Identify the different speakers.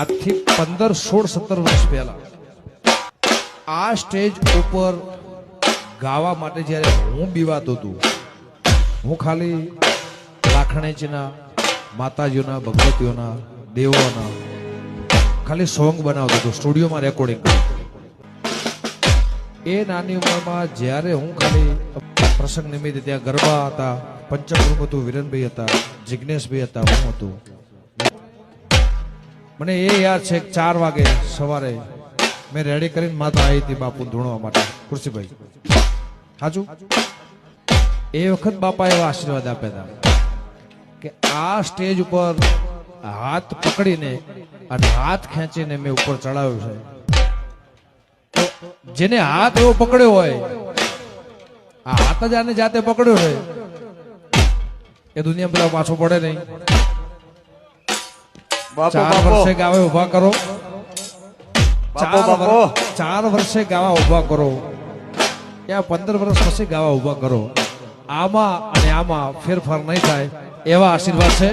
Speaker 1: આજથી પંદર, સોળ, સત્તર વર્ષ પહેલા આ સ્ટેજ ઉપર ગાવા માટે જ્યારે હું બીવાતો હતો, હું ખાલી લાખણેજીના માતાજીઓના, ભગવતીઓના, દેવોના ખાલી સોંગ બનાવતો હતો, સ્ટુડિયોમાં રેકોર્ડિંગ એ નાની ઉંમરમાં જ્યારે હું ખાલી પ્રસંગ નિમિત્તે ત્યાં ગરબા હતા પંચમૃગ હતું, વિરનભાઈ હતા જિજ્ઞેશભાઈ હતા, હું હતું. મને એ યાદ છે ચાર વાગે સવારે મેં રેડી કરીને માતા આવી હતી બાપુ ધૂણવા માટે. કુર્સીભાઈ સાચું એ વખત બાપા એવા આશીર્વાદ આપ્યા હતા કે આ સ્ટેજ ઉપર હાથ પકડીને અને હાથ ખેંચીને મેં ઉપર ચડાવ્યો છે. જેને હાથ એવો પકડ્યો હોય, આ હાથ જ આને જાતે પકડ્યો છે. એ દુનિયા પેલા પાછો પડે નહીં. ચાર વર્ષે ગાવે ઊભા કરો. ચાર વર્ષે ગાવા ઊભા કરો. ત્યાં પંદર વર્ષ પછી ગાવા ઊભા કરો. આમાં અને આમાં ફેરફાર નહીં થાય એવા આશીર્વાદ છે.